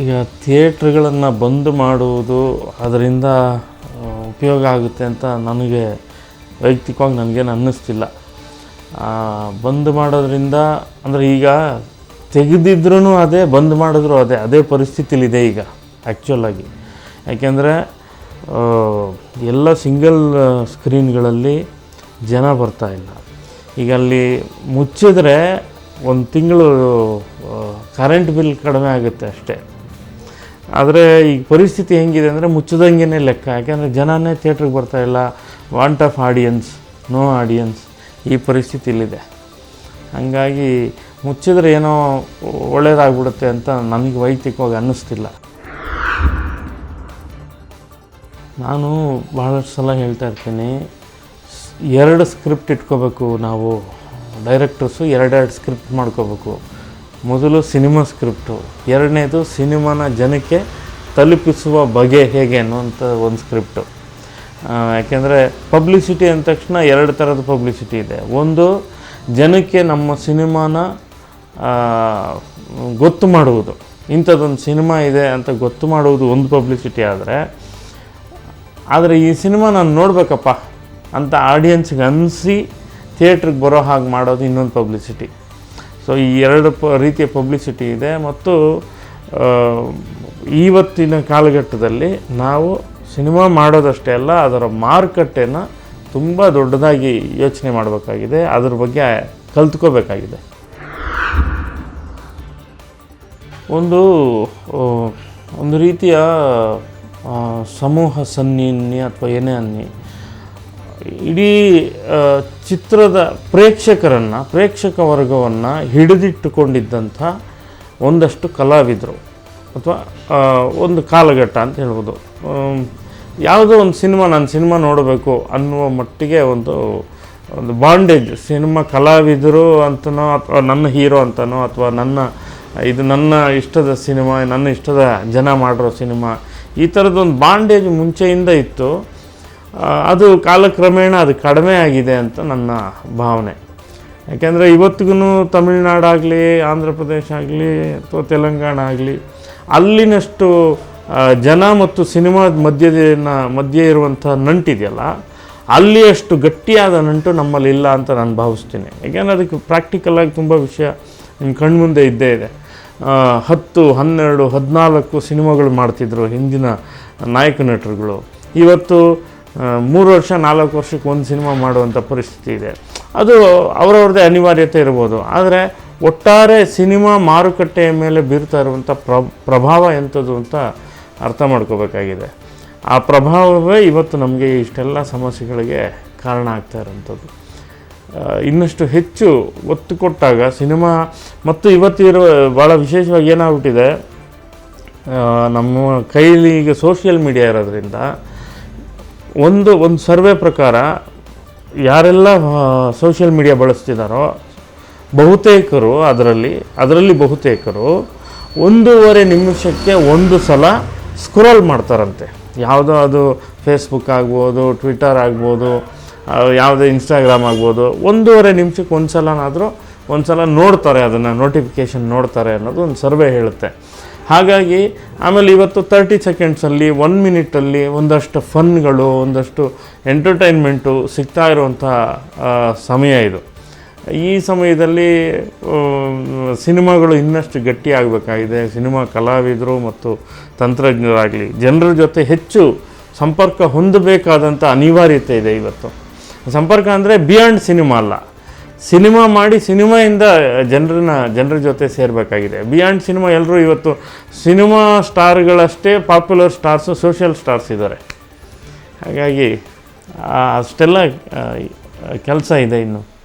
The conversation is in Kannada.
ಈಗ ಥಿಯೇಟ್ರ್ಗಳನ್ನು ಬಂದ್ ಮಾಡುವುದು ಅದರಿಂದ ಉಪಯೋಗ ಆಗುತ್ತೆ ಅಂತ ನನಗೆ ವೈಯಕ್ತಿಕವಾಗಿ ನನಗೇನು ಅನ್ನಿಸ್ತಿಲ್ಲ. ಬಂದ್ ಮಾಡೋದ್ರಿಂದ, ಅಂದರೆ ಈಗ ತೆಗೆದಿದ್ರೂ ಅದೇ, ಬಂದ್ ಮಾಡಿದ್ರು ಅದೇ ಅದೇ ಪರಿಸ್ಥಿತಿಲಿದೆ ಈಗ ಆ್ಯಕ್ಚುಲಾಗಿ ಯಾಕೆಂದರೆ ಎಲ್ಲ ಸಿಂಗಲ್ ಸ್ಕ್ರೀನ್ಗಳಲ್ಲಿ ಜನ ಬರ್ತಾ ಇಲ್ಲ. ಈಗ ಅಲ್ಲಿ ಮುಚ್ಚಿದ್ರೆ ಒಂದು ತಿಂಗಳು ಕರೆಂಟ್ ಬಿಲ್ ಕಡಿಮೆ ಆಗುತ್ತೆ ಅಷ್ಟೇ. ಆದರೆ ಈಗ ಪರಿಸ್ಥಿತಿ ಹೆಂಗಿದೆ ಅಂದರೆ ಮುಚ್ಚದಂಗೆ ಲೆಕ್ಕ. ಯಾಕೆಂದರೆ ಜನನೇ ಥಿಯೇಟ್ರಿಗೆ ಬರ್ತಾ ಇಲ್ಲ. Want of audience no audience ಈ ಪರಿಸ್ಥಿತಿಲಿದೆ ಹಾಗಾಗಿ ಮುಚ್ಚಿದ್ರೆ ಏನೋ ಒಳ್ಳೆಯದಾಗ್ಬಿಡುತ್ತೆ ಅಂತ ನನಗೆ ವೈಯಕ್ತಿಕವಾಗಿ ಅನ್ನಿಸ್ತಿಲ್ಲ. ನಾನು ಭಾಳಷ್ಟು ಸಲ ಹೇಳ್ತಾ ಇರ್ತೀನಿ. ಎರಡು ಸ್ಕ್ರಿಪ್ಟ್ ಇಟ್ಕೋಬೇಕು ನಾವು. ಡೈರೆಕ್ಟರ್ಸು ಎರಡೆರಡು ಸ್ಕ್ರಿಪ್ಟ್ ಮಾಡ್ಕೋಬೇಕು. ಮೊದಲು ಸಿನಿಮಾ ಸ್ಕ್ರಿಪ್ಟು, ಎರಡನೇದು ಸಿನಿಮಾನ ಜನಕ್ಕೆ ತಲುಪಿಸುವ ಬಗೆ ಹೇಗೆ ಅನ್ನುವಂಥ ಒಂದು ಸ್ಕ್ರಿಪ್ಟು. ಯಾಕೆಂದರೆ ಪಬ್ಲಿಸಿಟಿ ಅಂದ ತಕ್ಷಣ ಎರಡು ಥರದ ಪಬ್ಲಿಸಿಟಿ ಇದೆ. ಒಂದು, ಜನಕ್ಕೆ ನಮ್ಮ ಸಿನಿಮಾನ ಗೊತ್ತು ಮಾಡುವುದು. ಇಂಥದ್ದೊಂದು ಸಿನಿಮಾ ಇದೆ ಅಂತ ಗೊತ್ತು ಮಾಡುವುದು ಒಂದು ಪಬ್ಲಿಸಿಟಿ ಆದರೆ ಆದರೆ ಈ ಸಿನಿಮಾ ನಾನು ನೋಡಬೇಕಪ್ಪ ಅಂತ ಆಡಿಯನ್ಸ್ಗೆ ಅನಿಸಿ ಥಿಯೇಟ್ರಿಗೆ ಬರೋ ಹಾಗೆ ಮಾಡೋದು ಇನ್ನೊಂದು ಪಬ್ಲಿಸಿಟಿ ಸೊ ಈ ಎರಡು ಪ, ರೀತಿಯ ಪಬ್ಲಿಸಿಟಿ ಇದೆ ಮತ್ತು ಇವತ್ತಿನ ಕಾಲಘಟ್ಟದಲ್ಲಿ ನಾವು ಸಿನಿಮಾ ಮಾಡೋದಷ್ಟೇ ಅಲ್ಲ, ಅದರ ಮಾರುಕಟ್ಟೆನ ತುಂಬ ದೊಡ್ಡದಾಗಿ ಯೋಚನೆ ಮಾಡಬೇಕಾಗಿದೆ. ಅದ್ರ ಬಗ್ಗೆ ಕಲ್ತ್ಕೋಬೇಕಾಗಿದೆ. ಒಂದು ಒಂದು ರೀತಿಯ ಸಮೂಹ ಸನ್ನಿನ್ಯ ಅಥವಾ ಏನೇ ಅನ್ನಿ ಇಡೀ ಚಿತ್ರದ ಪ್ರೇಕ್ಷಕರನ್ನು, ಪ್ರೇಕ್ಷಕ ವರ್ಗವನ್ನು ಹಿಡಿದಿಟ್ಟುಕೊಂಡಿದ್ದಂಥ ಒಂದಷ್ಟು ಕಲಾವಿದರು. ಅಥವಾ ಒಂದು ಕಾಲಘಟ್ಟ ಅಂತ ಹೇಳ್ಬೋದು. ಯಾವುದೋ ಒಂದು ಸಿನಿಮಾ, ನಾನು ಸಿನಿಮಾ ನೋಡಬೇಕು ಅನ್ನುವ ಮಟ್ಟಿಗೆ ಒಂದು ಒಂದು ಬಾಂಡೇಜ್. ಸಿನಿಮಾ ಕಲಾವಿದರು ಅಂತನೋ, ಅಥವಾ ನನ್ನ ಹೀರೋ ಅಂತನೋ, ಅಥವಾ ನನ್ನ, ಇದು ನನ್ನ ಇಷ್ಟದ ಸಿನಿಮಾ, ನನ್ನ ಇಷ್ಟದ ಜನ ಮಾಡಿರೋ ಸಿನಿಮಾ, ಈ ಥರದ್ದೊಂದು ಬಾಂಡೇಜ್ ಮುಂಚೆಯಿಂದ ಇತ್ತು. ಅದು ಕಾಲಕ್ರಮೇಣ ಅದು ಕಡಿಮೆ ಆಗಿದೆ ಅಂತ ನನ್ನ ಭಾವನೆ. ಯಾಕೆಂದರೆ ಇವತ್ತಿಗೂ ತಮಿಳ್ನಾಡಾಗಲಿ, ಆಂಧ್ರ ಪ್ರದೇಶ ಆಗಲಿ, ಅಥವಾ ತೆಲಂಗಾಣ ಆಗಲಿ, ಅಲ್ಲಿನಷ್ಟು ಜನ ಮತ್ತು ಸಿನಿಮಾದ ಮಧ್ಯದಿನ, ಮಧ್ಯೆ ಇರುವಂಥ ನಂಟಿದೆಯಲ್ಲ ಅಲ್ಲಿ ಅಷ್ಟು ಗಟ್ಟಿಯಾದ ನಂಟು ನಮ್ಮಲ್ಲಿ ಇಲ್ಲ ಅಂತ ನಾನು ಭಾವಿಸ್ತೀನಿ. ಯಾಕೆಂದರೆ ಅದಕ್ಕೆ ಪ್ರಾಕ್ಟಿಕಲಾಗಿ ತುಂಬ ವಿಷಯ ನಿಮ್ಮ ಕಣ್ಮುಂದೆ ಇದ್ದೇ ಇದೆ. ಹತ್ತು, ಹನ್ನೆರಡು, ಹದಿನಾಲ್ಕು ಸಿನಿಮಾಗಳು ಮಾಡ್ತಿದ್ರು ಹಿಂದಿನ ನಾಯಕ ನಟರುಗಳು. ಇವತ್ತು ಮೂರು ವರ್ಷ, ನಾಲ್ಕು ವರ್ಷಕ್ಕೆ ಒಂದು ಸಿನಿಮಾ ಮಾಡುವಂಥ ಪರಿಸ್ಥಿತಿ ಇದೆ. ಅದು ಅವರವ್ರದ್ದೇ ಅನಿವಾರ್ಯತೆ ಇರ್ಬೋದು. ಆದರೆ ಒಟ್ಟಾರೆ ಸಿನಿಮಾ ಮಾರುಕಟ್ಟೆಯ ಮೇಲೆ ಬೀರ್ತಾ ಇರುವಂಥ ಪ್ರ ಪ್ರಭಾವ ಎಂಥದ್ದು ಅಂತ ಅರ್ಥ ಮಾಡ್ಕೋಬೇಕಾಗಿದೆ. ಆ ಪ್ರಭಾವವೇ ಇವತ್ತು ನಮಗೆ ಇಷ್ಟೆಲ್ಲ ಸಮಸ್ಯೆಗಳಿಗೆ ಕಾರಣ ಆಗ್ತಾ ಇರೋಂಥದ್ದು ಇನ್ನಷ್ಟು ಹೆಚ್ಚು ಒತ್ತು ಕೊಟ್ಟಾಗ ಸಿನಿಮಾ ಮತ್ತು ಇವತ್ತಿರುವ ಭಾಳ ವಿಶೇಷವಾಗಿ ಏನಾಗ್ಬಿಟ್ಟಿದೆ ನಮ್ಮ ಕೈಲಿ ಈಗ ಸೋಷಿಯಲ್ ಮೀಡಿಯಾ ಇರೋದ್ರಿಂದ ಒಂದು ಒಂದು ಸರ್ವೆ ಪ್ರಕಾರ ಯಾರೆಲ್ಲ ಸೋಷಿಯಲ್ ಮೀಡಿಯಾ ಬಳಸ್ತಿದ್ದಾರೋ ಬಹುತೇಕರು ಅದರಲ್ಲಿ ಅದರಲ್ಲಿ ಬಹುತೇಕರು ಒಂದೂವರೆ ನಿಮಿಷಕ್ಕೆ ಒಂದು ಸಲ ಸ್ಕ್ರೋಲ್ ಮಾಡ್ತಾರಂತೆ. ಯಾವುದೋ ಅದು ಫೇಸ್ಬುಕ್ ಆಗ್ಬೋದು ಟ್ವಿಟರ್ ಆಗ್ಬೋದು ಯಾವುದೇ ಇನ್ಸ್ಟಾಗ್ರಾಮ್ ಆಗ್ಬೋದು, ಒಂದೂವರೆ ನಿಮಿಷಕ್ಕೆ ಒಂದು ಸಲನಾದರೂ ಒಂದು ಸಲ ನೋಡ್ತಾರೆ ಅದನ್ನು ನೋಟಿಫಿಕೇಷನ್ ನೋಡ್ತಾರೆ ಅನ್ನೋದು ಒಂದು ಸರ್ವೆ ಹೇಳುತ್ತೆ. ಹಾಗಾಗಿ ಆಮೇಲೆ ಇವತ್ತು ತರ್ಟಿ ಸೆಕೆಂಡ್ಸಲ್ಲಿ ಒನ್ ಮಿನಿಟಲ್ಲಿ ಒಂದಷ್ಟು ಫನ್ಗಳು, ಒಂದಷ್ಟು ಎಂಟರ್ಟೈನ್ಮೆಂಟು ಸಿಗ್ತಾ ಇರುವಂಥ ಸಮಯ ಇದು. ಈ ಸಮಯದಲ್ಲಿ ಸಿನಿಮಾಗಳು ಇನ್ನಷ್ಟು ಗಟ್ಟಿ ಆಗಬೇಕಾಗಿದೆ. ಸಿನಿಮಾ ಕಲಾವಿದರು ಮತ್ತು ತಂತ್ರಜ್ಞರಾಗಲಿ, ಜನರ ಜೊತೆ ಹೆಚ್ಚು ಸಂಪರ್ಕ ಹೊಂದಬೇಕಾದಂಥ ಅನಿವಾರ್ಯತೆ ಇದೆ ಇವತ್ತು. ಸಂಪರ್ಕ ಅಂದರೆ ಬಿಯಾಂಡ್ ಸಿನಿಮಾ ಅಲ್ಲ. ಸಿನಿಮಾ ಮಾಡಿ ಸಿನಿಮಾಯಿಂದ ಜನರನ್ನ, ಜನರ ಜೊತೆ ಸೇರಬೇಕಾಗಿದೆ. ಬಿಯಾಂಡ್ ಸಿನಿಮಾ ಎಲ್ಲರೂ ಇವತ್ತು ಸಿನಿಮಾ ಸ್ಟಾರ್ಗಳಷ್ಟೇ ಪಾಪ್ಯುಲರ್ ಸ್ಟಾರ್ಸು, ಸೋಷಿಯಲ್ ಸ್ಟಾರ್ಸ್ ಇದ್ದಾರೆ. ಹಾಗಾಗಿ ಅಷ್ಟೆಲ್ಲ ಕೆಲಸ ಇದೆ ಇನ್ನು.